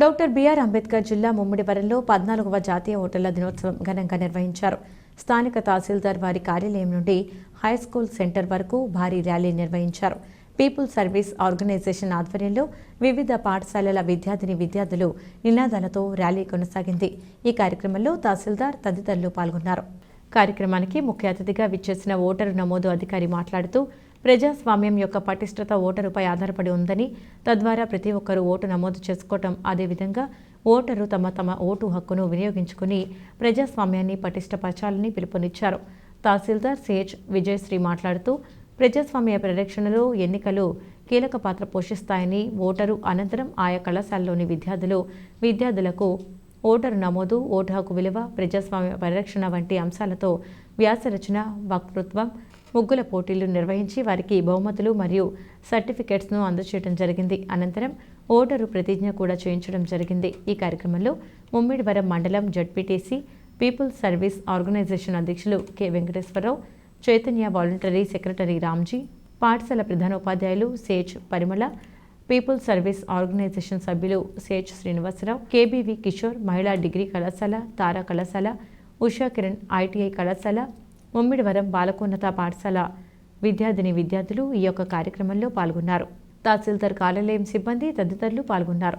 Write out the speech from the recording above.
Doctor BR Ambedkar జిల్లా ముమ్మిడివరంలో పద్నాలుగవ జాతీయ ఓటర్ల దినోత్సవం ఘనంగా నిర్వహించారు. స్థానిక తహసీల్దార్ వారి కార్యాలయం నుండి హై స్కూల్ సెంటర్ వరకు భారీ ర్యాలీ నిర్వహించారు. పీపుల్ సర్వీస్ ఆర్గనైజేషన్ ఆధ్వర్యంలో వివిధ పాఠశాలల విద్యార్థిని విద్యార్థులు నినాదాలతో ర్యాలీ కొనసాగింది. ఈ కార్యక్రమంలో తహసీల్దార్ తదితరులు పాల్గొన్నారు. కార్యక్రమానికి ముఖ్య అతిథిగా విచ్చేసిన ఓటరు నమోదు అధికారి మాట్లాడుతూ ప్రజాస్వామ్యం యొక్క పటిష్టత ఓటరుపై ఆధారపడి ఉందని తద్వారా ప్రతి ఒక్కరూ ఓటు నమోదు చేసుకోవటం అదేవిధంగా ఓటరు తమ తమ ఓటు హక్కును వినియోగించుకుని ప్రజాస్వామ్యాన్ని పటిష్టపరచాలని పిలుపునిచ్చారు. తహసీల్దార్ సిహెచ్ విజయశ్రీ మాట్లాడుతూ ప్రజాస్వామ్య పరిరక్షణలో ఎన్నికలు కీలక పాత్ర పోషిస్తాయని ఓటరు అనంతరం ఆయా కళాశాలలోని విద్యార్థులు విద్యార్థులకు ఓటరు నమోదు ఓటు హక్కు విలువ ప్రజాస్వామ్య పరిరక్షణ వంటి అంశాలతో వ్యాసరచన వక్తృత్వం ముగ్గుల పోటీలు నిర్వహించి వారికి బహుమతులు మరియు సర్టిఫికెట్స్ను అందజేయడం జరిగింది. అనంతరం ఓటరు ప్రతిజ్ఞ కూడా చేయించడం జరిగింది. ఈ కార్యక్రమంలో ముమ్మిడివరం మండలం జడ్పీటీసీ పీపుల్ సర్వీస్ ఆర్గనైజేషన్ అధ్యక్షులు K. Venkateswara Rao Chaitanya voluntary secretary Ramji పాఠశాల ప్రధానోపాధ్యాయులు సేజ్ పరిమళ పీపుల్ సర్వీస్ ఆర్గనైజేషన్ సభ్యులు సిహెచ్ శ్రీనివాసరావు కేబీవి కిషోర్ మహిళా డిగ్రీ కళాశాల తారా కళాశాల ఉషా కిరణ్ ఐటీఐ కళాశాల ముమ్మిడివరం బాలకోన్నత పాఠశాల విద్యార్థిని విద్యార్థులు ఈ యొక్క కార్యక్రమంలో పాల్గొన్నారు. తహసీల్దార్ కార్యాలయం సిబ్బంది తదితరులు పాల్గొన్నారు.